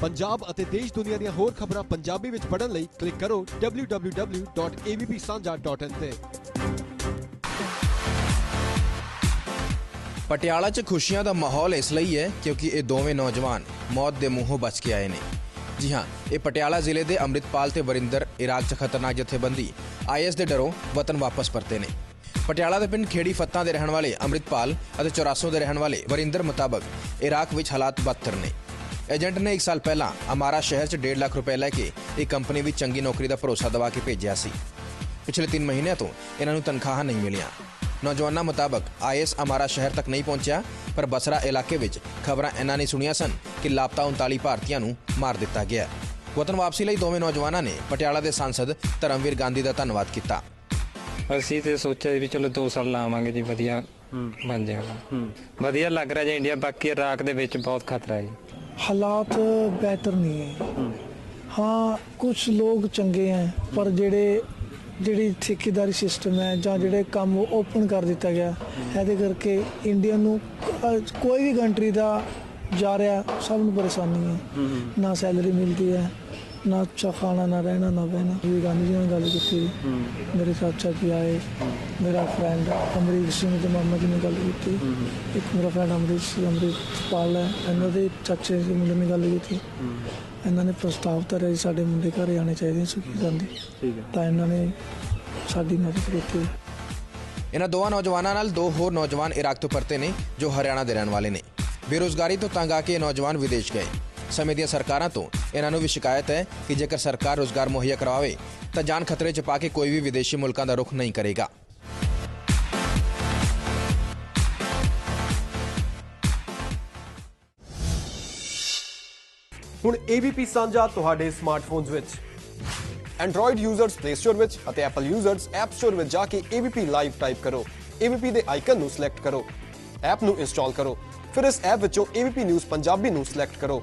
ਪੰਜਾਬ ਅਤੇ ਦੇਸ਼ ਦੁਨੀਆ ਦੀਆਂ ਹੋਰ ਖਬਰਾਂ ਪੰਜਾਬੀ ਵਿੱਚ ਪੜ੍ਹਨ ਲਈ ਕਲਿੱਕ ਕਰੋ www.avpsanja.in ਤੇ। ਪਟਿਆਲਾ 'ਚ ਖੁਸ਼ੀਆਂ ਦਾ ਮਾਹੌਲ ਇਸ ਲਈ ਹੈ ਕਿਉਂਕਿ ਇਹ ਦੋਵੇਂ ਨੌਜਵਾਨ ਮੌਤ ਦੇ ਮੂੰਹੋਂ ਬਚ ਕੇ ਆਏ ਨੇ। ਜੀ ਹਾਂ, ਇਹ ਪਟਿਆਲਾ ਜ਼ਿਲ੍ਹੇ ਦੇ ਅੰਮ੍ਰਿਤਪਾਲ ਤੇ ਵਰਿੰਦਰ ਇਰਾਕ 'ਚ ਖਤਰਨਾਕ ਜਥੇਬੰਦੀ ਆਈਐਸ ਦੇ ਡਰੋਂ ਵਤਨ ਵਾਪਸ ਪਰਤੇ ਨੇ। ਪਟਿਆਲਾ ਦੇ ਪਿੰਡ ਖੇੜੀ ਫੱਤਾਂ ਦੇ ਰਹਿਣ ਵਾਲੇ ਅੰਮ੍ਰਿਤਪਾਲ ਅਤੇ ਚੌਰਾਸੋਂ ਦੇ ਰਹਿਣ ਵਾਲੇ ਵਰਿੰਦਰ ਮੁਤਾਬਕ ਇਰਾਕ ਵਿੱਚ ਹਾਲਾਤ ਬਦਤਰ ਨੇ। ਏਜੰਟ ਨੇ 1 ਸਾਲ ਪਹਿਲਾਂ ਅਮਾਰਾ ਸ਼ਹਿਰ 'ਚ 1.5 ਲੱਖ ਰੁਪਏ ਲੈ ਕੇ ਇੱਕ ਕੰਪਨੀ ਵਿੱਚ ਚੰਗੀ ਨੌਕਰੀ ਦਾ ਭਰੋਸਾ ਦਿਵਾ ਕੇ ਭੇਜਿਆ ਸੀ। ਪਿਛਲੇ 3 ਮਹੀਨਿਆਂ ਤੋਂ ਇਹਨਾਂ ਨੂੰ ਤਨਖਾਹਾਂ ਨਹੀਂ ਮਿਲੀਆਂ। ਨੌਜਵਾਨਾਂ ਮੁਤਾਬਕ ਆਈਐਸ ਅਮਾਰਾ ਸ਼ਹਿਰ ਤੱਕ ਨਹੀਂ ਪਹੁੰਚਿਆ ਪਰ ਬਸਰਾ ਇਲਾਕੇ ਵਿੱਚ ਖਬਰਾਂ ਇਹਨਾਂ ਨੇ ਸੁਣੀਆਂ ਸਨ ਕਿ ਲਾਪਤਾ 39 ਭਾਰਤੀਆਂ ਨੂੰ ਮਾਰ ਦਿੱਤਾ ਗਿਆ। ਵਤਨ ਵਾਪਸੀ ਲਈ ਦੋਵੇਂ ਨੌਜਵਾਨਾਂ ਨੇ ਪਟਿਆਲਾ ਦੇ ਸਾਂਸਦ ਧਰਮਵੀਰ ਗਾਂਧੀ ਦਾ ਧੰਨਵਾਦ ਕੀਤਾ। ਅਸੀਂ ਤੇ ਸੋਚਿਆ ਵੀ ਚਲੋ 2 ਸਾਲ ਲਾਵਾਂਗੇ ਜੀ ਵਧੀਆ ਬਣ ਜਾਏਗਾ। ਵਧੀਆ ਲੱਗ ਰਿਹਾ ਜੀ ਇੰਡੀਆ ਬਾਕੀ ਇਰਾਕ ਦੇ ਵਿੱਚ ਬਹੁਤ ਖਤਰਾ ਹੈ ਜੀ। ਹਾਲਾਤ ਬਿਹਤਰ ਨਹੀਂ ਹੈ। ਹਾਂ। ਕੁਝ ਲੋਕ ਚੰਗੇ ਹੈ ਪਰ ਜਿਹੜੇ ਜਿਹੜੀ ਠੇਕੇਦਾਰੀ ਸਿਸਟਮ ਹੈ ਜਾਂ ਜਿਹੜੇ ਕੰਮ ਓਪਨ ਕਰ ਦਿੱਤਾ ਗਿਆ ਇਹਦੇ ਕਰਕੇ ਇੰਡੀਆ ਨੂੰ ਕੋਈ ਵੀ ਕੰਟਰੀ ਦਾ ਜਾ ਰਿਹਾ ਸਭ ਨੂੰ ਪਰੇਸ਼ਾਨੀ ਹੈ। ਨਾ ਸੈਲਰੀ ਮਿਲਦੀ ਹੈ ਨਾ ਅੱਛਾ ਖਾਣਾ ਨਾ ਰਹਿਣਾ ਨਾ ਬਹਿਣਾ ਵੀ ਗਾਂਧੀ ਜੀ ਨਾਲ ਗੱਲ ਕੀਤੀ। ਮੇਰੇ ਚਾਚਾ ਜੀ ਆਏ। ਮੇਰਾ ਫਰੈਂਡ ਅਮਰੀਕ ਸਿੰਘ ਦੇ ਮਾਮਾ ਜੀ ਨੇ ਗੱਲ ਕੀਤੀ। ਇੱਕ ਮੇਰਾ ਫਰੈਂਡ ਅਮਰੀਕ ਸਿੰਘ ਅਮਰੀਕਪਾਲ ਹੈ। ਇਹਨਾਂ ਦੇ ਚਾਚੇ ਦੇ ਮੁੰਡੇ ਨੇ ਗੱਲ ਕੀਤੀ। ਇਹਨਾਂ ਨੇ ਪ੍ਰਸਤਾਵ ਧਰਿਆ ਜੀ ਸਾਡੇ ਮੁੰਡੇ ਘਰੇ ਆਣੇ ਚਾਹੀਦੇ ਸੁਖੀ ਗਾਂਧੀ। ਠੀਕ ਹੈ। ਤਾਂ ਇਹਨਾਂ ਨੇ ਸਾਡੀ ਮਦਦ ਕੀਤੀ। ਇਹਨਾਂ ਦੋਵਾਂ ਨੌਜਵਾਨਾਂ ਨਾਲ ਦੋ ਹੋਰ ਨੌਜਵਾਨ ਇਰਾਕ ਤੋਂ ਪਰਤੇ ਨੇ ਜੋ ਹਰਿਆਣਾ ਦੇ ਰਹਿਣ ਵਾਲੇ ਨੇ। ਬੇਰੋਜ਼ਗਾਰੀ ਤੋਂ ਤੰਗ ਆ ਕੇ ਇਹ ਨੌਜਵਾਨ ਵਿਦੇਸ਼ ਗਏ। ਸਮੇਂ ਦੀਆਂ ਸਰਕਾਰਾਂ ਤੋਂ। ਇਹਨਾਂ ਨੂੰ ਵੀ ਸ਼ਿਕਾਇਤ ਹੈ ਕਿ ਜੇਕਰ ਸਰਕਾਰ ਰੋਜ਼ਗਾਰ ਮੁਹੱਈਆ ਕਰਵਾਵੇ, ਤਾਂ ਜਾਨ ਖਤਰੇ 'ਚ ਪਾ ਕੇ ਕੋਈ ਵੀ ਵਿਦੇਸ਼ੀ ਮੁਲਕਾਂ ਦਾ ਰੁਖ ਨਹੀਂ ਕਰੇਗਾ। ਹੁਣ ABP ਸਾਂਝਾ ਤੁਹਾਡੇ ਸਮਾਰਟਫੋਨਸ ਵਿੱਚ। Android ਯੂਜ਼ਰਸ Play Store ਵਿੱਚ ਅਤੇ Apple ਯੂਜ਼ਰਸ App Store ਵਿੱਚ ਜਾ ਕੇ ABP ਲਾਈਵ ਟਾਈਪ ਕਰੋ। ABP ਦੇ ਆਈਕਨ ਨੂੰ ਸਿਲੈਕਟ ਕਰੋ। ਐਪ ਨੂੰ ਇੰਸਟਾਲ ਕਰੋ। ਫਿਰ ਇਸ ਐਪ ਵਿੱਚੋਂ ABP ਨਿਊਜ਼ ਪੰਜਾਬੀ ਨੂੰ ਸਿਲੈਕਟ ਕਰੋ।